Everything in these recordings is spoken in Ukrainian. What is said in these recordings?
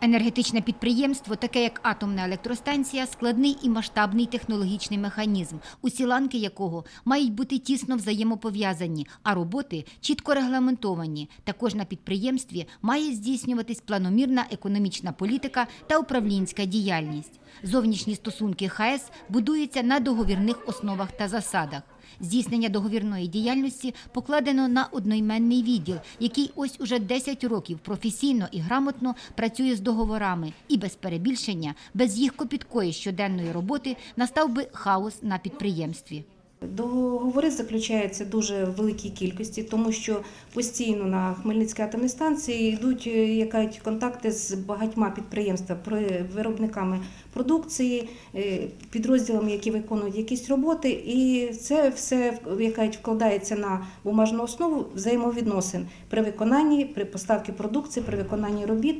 Енергетичне підприємство, таке як атомна електростанція, складний і масштабний технологічний механізм, усі ланки якого мають бути тісно взаємопов'язані, а роботи чітко регламентовані. Також на підприємстві має здійснюватись планомірна економічна політика та управлінська діяльність. Зовнішні стосунки ХАЕС будуються на договірних основах та засадах. Здійснення договірної діяльності покладено на одноіменний відділ, який ось уже 10 років професійно і грамотно працює з договорами, і без перебільшення, без їх копіткої щоденної роботи настав би хаос на підприємстві. Договори заключаються дуже в великій кількості, тому що постійно на Хмельницькій атомній станції йдуть е, контакти з багатьма підприємствами, при- виробниками продукції, е, підрозділами, які виконують якісь роботи, і це все яка вкладається на бумажну основу взаємовідносин при виконанні, при поставці продукції, при виконанні робіт.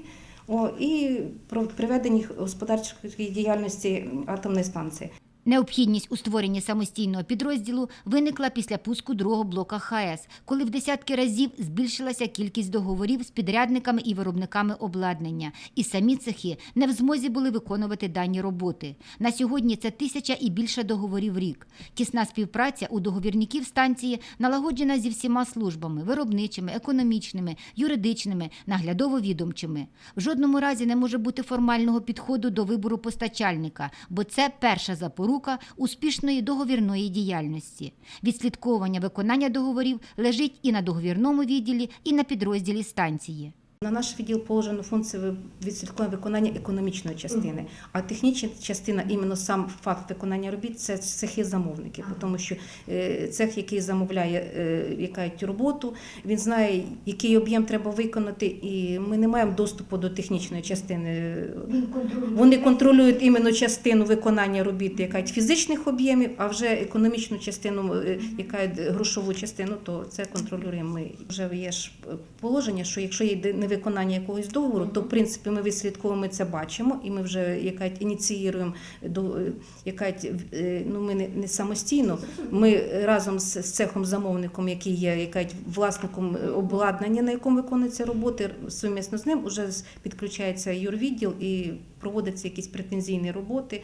І про приведенні господарської діяльності атомної станції. Необхідність у створенні самостійного підрозділу виникла після пуску другого блока ХАЕС, коли в десятки разів збільшилася кількість договорів з підрядниками і виробниками обладнання, і самі цехи не в змозі були виконувати дані роботи. На сьогодні це тисяча і більше договорів рік. Тісна співпраця у договірників станції налагоджена зі всіма службами виробничими, економічними, юридичними, наглядово-відомчими. В жодному разі не може бути формального підходу до вибору постачальника, бо це перша запорука успішної договірної діяльності. Відслідковування виконання договорів лежить і на договірному відділі, і на підрозділі станції. На наш відділ положено функцію відслідкування виконання економічної частини, а технічна частина, іменно сам факт виконання робіт, це цехи замовників, тому що е, цех, який замовляє е, якась роботу, він знає, який об'єм треба виконати, і ми не маємо доступу до технічної частини. Вони контролюють іменно частину виконання робіт, яка фізичних об'ємів, а вже економічну частину, е, яка грошову частину, то це контролюємо ми. Вже є ж положення, що якщо є невиконання якогось договору, то в принципі ми відслідковуємо, ми це бачимо, і ми вже яка ініціюємо до яка ну ми не, не самостійно. Ми разом з, з цехом замовником, який є яка власником обладнання, на якому виконуються роботи, сумісно з ним вже підключається юрвідділ і проводяться якісь претензійні роботи.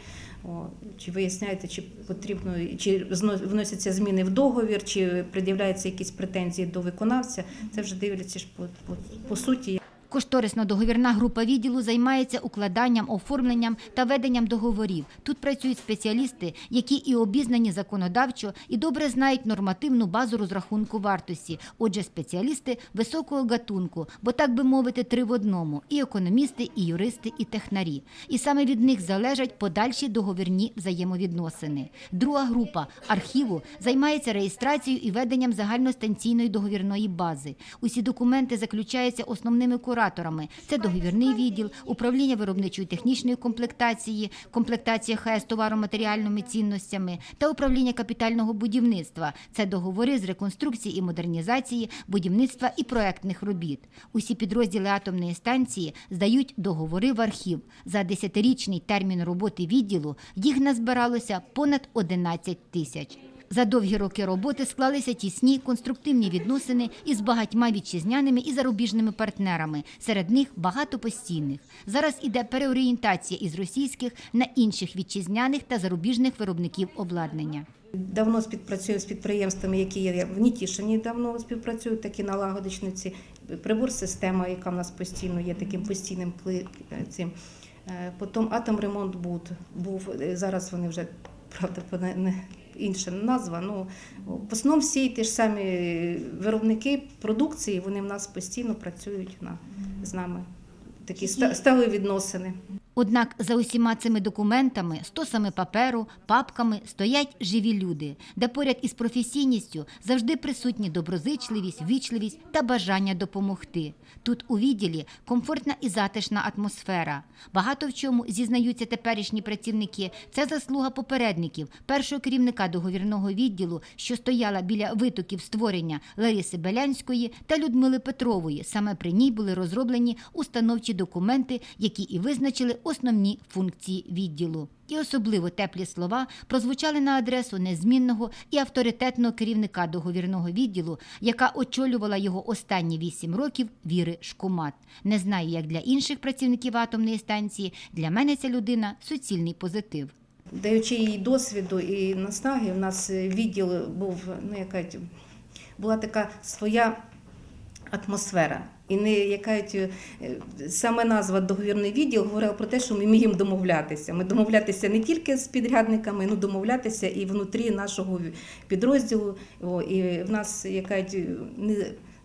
Чи виясняєте, чи потрібно, чи вносяться зміни в договір, чи пред'являються якісь претензії до виконавця. Це вже дивляться ж по, по, по суті. Кошторисно-договірна група відділу займається укладанням, оформленням та веденням договорів. Тут працюють спеціалісти, які і обізнані законодавчо, і добре знають нормативну базу розрахунку вартості. Отже, спеціалісти високого гатунку, бо так би мовити, три в одному: і економісти, і юристи, і технарі. І саме від них залежать подальші договірні взаємовідносини. Друга група архіву займається реєстрацією і веденням загальностанційної договірної бази. Усі документи заключаються основними кураторами. Це договірний відділ, управління виробничої технічної комплектації, комплектація ХС товаро-матеріальними цінностями та управління капітального будівництва. Це договори з реконструкції і модернізації, будівництва і проектних робіт. Усі підрозділи атомної станції здають договори в архів. За десятирічний термін роботи відділу їх назбиралося понад 11 тисяч. За довгі роки роботи склалися тісні конструктивні відносини із багатьма вітчизняними і зарубіжними партнерами. Серед них багато постійних. Зараз іде переорієнтація із російських на інших вітчизняних та зарубіжних виробників обладнання. Давно співпрацюємо з підприємствами, які є в Нітішині, давно співпрацюють такі налагодичниці. Прибор-система, яка в нас постійно є таким постійним цим. Е, Потім Атомремонт був е, зараз. Вони вже правда не інша назва. Ну в основному всі ті ж самі виробники продукції. Вони в нас постійно працюють на з нами. Такі ста- стали відносини. Однак за усіма цими документами, стосами паперу, папками стоять живі люди, де поряд із професійністю завжди присутні доброзичливість, вічливість та бажання допомогти. Тут у відділі комфортна і затишна атмосфера. Багато в чому зізнаються теперішні працівники. Це заслуга попередників, першого керівника договірного відділу, що стояла біля витоків створення Лариси Белянської та Людмили Петрової. Саме при ній були розроблені установчі документи, які і визначили основні функції відділу. І особливо теплі слова прозвучали на адресу незмінного і авторитетного керівника договірного відділу, яка очолювала його останні вісім років Віри Шкумат. Не знаю, як для інших працівників атомної станції. Для мене ця людина суцільний позитив. Даючи їй досвіду і наснаги, у нас відділ був, ну яка була така своя атмосфера. І не якась е, саме назва договірний відділ говорила про те, що ми вміємо домовлятися. Ми домовлятися не тільки з підрядниками, ну домовлятися і внутрі нашого підрозділу. І в нас яка не.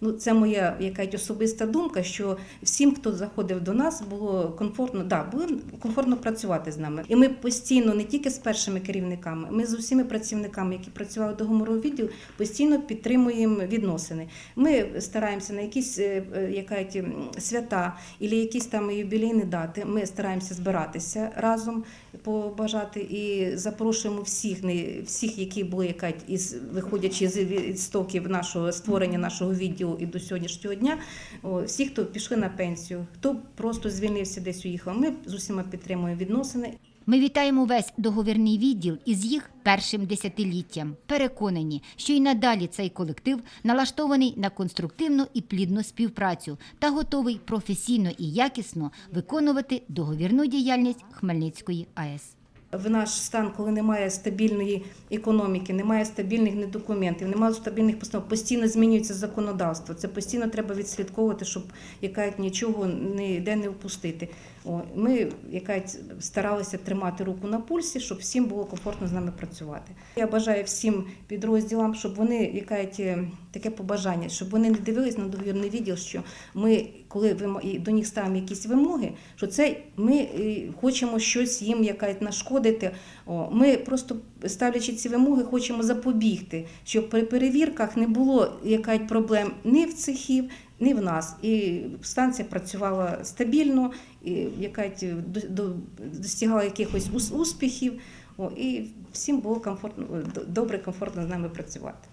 Ну, це моя якась особиста думка, що всім, хто заходив до нас, було комфортно, да, було комфортно працювати з нами. І ми постійно, не тільки з першими керівниками, ми з усіма працівниками, які працювали до гуморового відділу, постійно підтримуємо відносини. Ми стараємося на якісь е, е, якась свята або якісь там юбілейні дати. Ми стараємося збиратися разом, побажати і запрошуємо всіх, не всіх, які були із виходячи з істоків нашого створення нашого відділу і до сьогоднішнього дня. О, всі, хто пішли на пенсію, хто просто звільнився, десь уїхав. Ми з усіма підтримуємо відносини. Ми вітаємо весь договірний відділ із їх першим десятиліттям. Переконані, що й надалі цей колектив налаштований на конструктивну і плідну співпрацю та готовий професійно і якісно виконувати договірну діяльність Хмельницької АЕС. В наш стан, коли немає стабільної економіки, немає стабільних документів, немає стабільних постанов, постійно змінюється законодавство. Це постійно треба відслідковувати, щоб якась нічого ніде не впустити. Ми якась старалися тримати руку на пульсі, щоб всім було комфортно з нами працювати. Я бажаю всім підрозділам, щоб вони якась е, таке побажання, щоб вони не дивились на договірний відділ, що ми, коли до них ставимо якісь вимоги, що це ми е, хочемо щось їм якась нашкодити. Ми просто ставлячи ці вимоги, хочемо запобігти, щоб при перевірках не було якась проблем ні в цехів, ні в нас. І станція працювала стабільно, і якась до- достигала якихось успіхів. І всім було комфортно, добре, комфортно з нами працювати.